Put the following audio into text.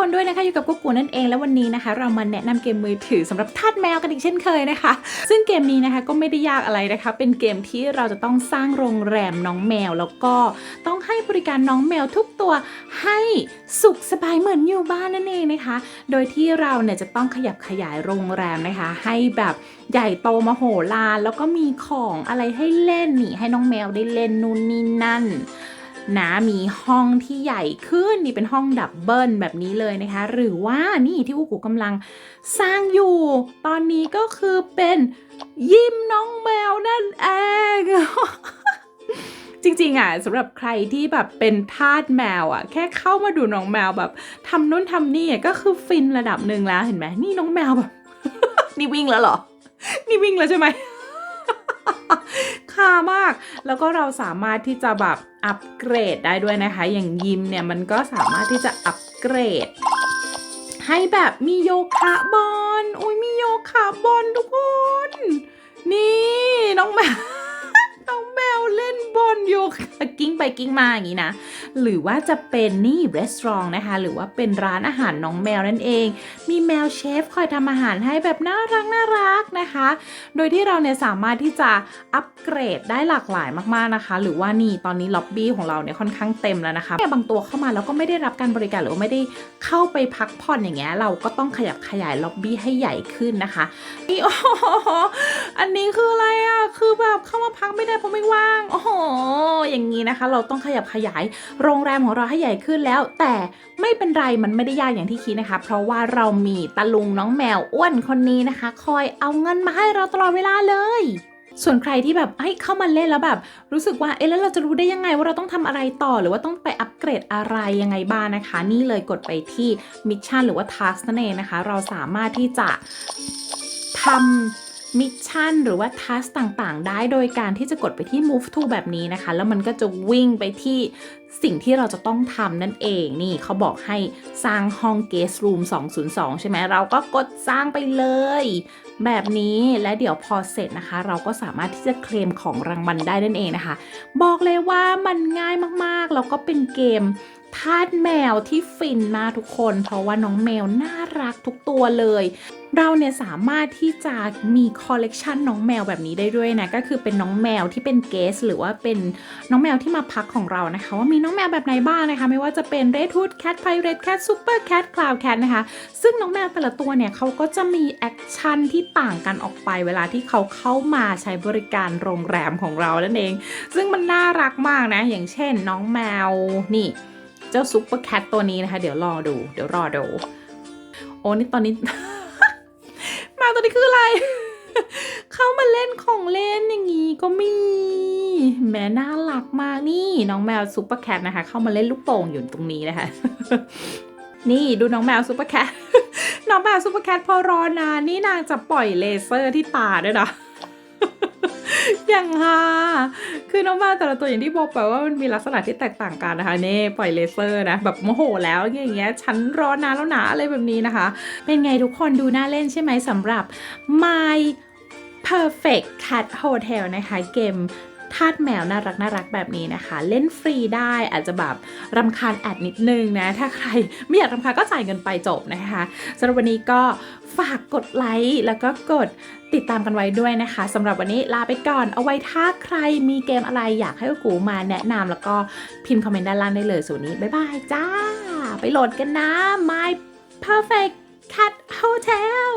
คนด้วยนะคะอยู่กับกุ๊กกูนั่นเองแล้ววันนี้นะคะ เรามาแนะนำเกมมือถือสำหรับทาสแมวกันอีกเช่นเคยนะคะ ซึ่งเกมนี้นะคะก็ไม่ได้ยากอะไรนะคะ เป็นเกมที่เราจะต้องสร้างโรงแรมน้องแมว แล้วก็ต้องให้บริการน้องแมวทุกตัวให้สุขสบายเหมือนอยู่บ้านนั่นเองนะคะ โดยที่เราเนี่ยจะต้องขยับขยายโรงแรมนะคะ ให้แบบใหญ่โตมโหฬารแล้วก็มีของอะไรให้เล่นนี่ให้น้องแมวได้เล่นนู่นนี่นั่น นะมีห้องที่ใหญ่ขึ้นนี่เป็นห้องดับเบิลแบบนี้เลยนะคะ หรือว่านี่ที่อูกูกำลังสร้างอยู่ ตอนนี้ก็คือเป็นยิมน้องแมวนั่นเองจริงๆอะสำหรับใครที่แบบเป็นทาสแมวอะ แค่เข้ามาดูน้องแมวแบบทำนู่นทำนี่ก็คือฟินระดับหนึ่งแล้วเห็นไหมนี่น้องแมวแบบ นี่วิ่งแล้วเหรอ นี่วิ่งแล้วใช่ไหม แล้วก็เราสามารถที่จะแบบอัปเกรดได้ด้วยนะคะ อย่างยิมเนี่ยมันก็สามารถที่จะอัปเกรด ให้แบบมีโยคะบอลอุ้ยมีโยคะบอลทุกคน นี่น้องแมว กิ้งไปกิ้งมาอย่างนี้นะ หรือว่าจะเป็นนี่รีสอร์ทนะคะ หรือว่าเป็นร้านอาหารน้องแมวนั่นเอง มีแมวเชฟคอยทำอาหารให้แบบน่ารักน่ารักนะคะ โดยที่เราเนี่ยสามารถที่จะอัปเกรดได้หลากหลายมากๆนะคะ หรือว่านี่ตอนนี้ล็อบบี้ของเราเนี่ยค่อนข้างเต็มแล้วนะคะแต่บางตัวเข้ามาแล้วก็ไม่ได้รับการบริการหรือว่าไม่ได้เข้าไปพักผ่อนอย่างเงี้ยเราก็ต้องขยับขยายล็อบบี้ให้ใหญ่ขึ้นนะคะนี่โอ้อันนี้คืออะไรอะคือแบบเข้ามาพักไม่ได้เพราะไม่ว่าง โอ้โหอย่างนี้นะคะ เราต้องขยับขยายโรงแรมของเราให้ใหญ่ขึ้นแล้ว แต่ไม่เป็นไรมันไม่ได้ยากอย่างที่คิดนะคะ เพราะว่าเรามีตาลุงน้องแมวอ้วนคนนี้นะคะ คอยเอาเงินมาให้เราตลอดเวลาเลยส่วนใครที่แบบเฮ้ยเข้ามาเล่นแล้วแบบ รู้สึกว่าเอ๊ะแล้วเราจะรู้ได้ยังไงว่าเราต้องทำอะไรต่อ หรือว่าต้องไปอัปเกรดอะไรยังไงบ้างนะคะ นี่เลยกดไปที่มิชชั่นหรือว่าทัสนั่นเองนะคะ เราสามารถที่จะทำ มิชชั่นหรือว่าทัสต่างๆ ได้โดยการที่จะกดไปที่ move to แบบนี้นะคะ แล้วมันก็จะวิ่งไปที่สิ่งที่เราจะต้องทำนั่นเองนี่เขาบอกให้สร้างห้อง guest room 202 ใช่ไหมเราก็กดสร้างไปเลย แบบนี้และเดี๋ยวพอเสร็จนะคะ เราก็สามารถที่จะเคลมของรางวัลได้นั่นเองนะคะ บอกเลยว่ามันง่ายมากๆ แล้วก็เป็นเกม ทาสแมวที่ฟินมากทุกคน เพราะว่าน้องแมวน่ารักทุกตัวเลย เราเนี่ยสามารถที่จะมีคอลเลกชันน้องแมวแบบนี้ได้ด้วยนะ ก็คือเป็นน้องแมวที่เป็นเกส หรือว่าเป็นน้องแมวที่มาพักของเรานะคะ ว่ามีน้องแมวแบบไหนบ้างนะคะ ไม่ว่าจะเป็น Red Hood Cat Pirate Cat Super Cat Cloud Cat นะคะ ซึ่งน้องแมวแต่ละตัวเนี่ยเขาก็จะมีแอคชั่นที่ต่างกันออกไปเวลาที่เขาเข้ามาใช้บริการโรงแรมของเรานั่นเอง ซึ่งมันน่ารักมากนะอย่างเช่น น้องแมวนี่ เจ้าซุปเปอร์แคทตัวนี้นะคะ เดี๋ยวรอดู เดี๋ยวรอดู โอ้นี่ตอนนี้ มาตัวนี้คืออะไร เข้ามาเล่นของเล่นอย่างนี้ก็มีแม่น่ารักมากนี่น้องแมวซุปเปอร์แคทนะคะ เข้ามาเล่นลูกโป่งอยู่ตรงนี้นะคะ นี่ดูน้องแมวซุปเปอร์แคทน้องแมวซุปเปอร์แคทพอรอนานนี่นางจะปล่อยเลเซอร์ที่ตาด้วยนะ อย่างฮาคือน้องแมวแต่ละตัวอย่างที่บอกไปว่ามันมีลักษณะที่แตกต่างกันนะคะนี่ปล่อยเลเซอร์นะแบบโมโหแล้วอย่างเงี้ยฉันร้อนานแล้วนะอะไรแบบนี้นะคะ เป็นไงทุกคนดูน่าเล่นใช่ไหมสำหรับ My Perfect Cat Hotel นะคะเกม ทาสแมวน่ารักน่ารักแบบนี้นะคะ เล่นฟรีได้อาจจะแบบรำคาญแอดนิดนึงนะ ถ้าใครไม่อยากรำคาญก็จ่ายเงินไปจบนะคะสำหรับวันนี้ก็ฝากกดไลค์แล้วก็กดติดตามกันไว้ด้วยนะคะสำหรับวันนี้ลาไปก่อน เอาไว้ถ้าใครมีเกมอะไรอยากให้กูมาแนะนำแล้วก็พิมพ์คอมเมนต์ด้านล่างได้เลยส่วนนี้ บ๊ายบายจ้า ไปโหลดกันนะ My Perfect Cat Hotel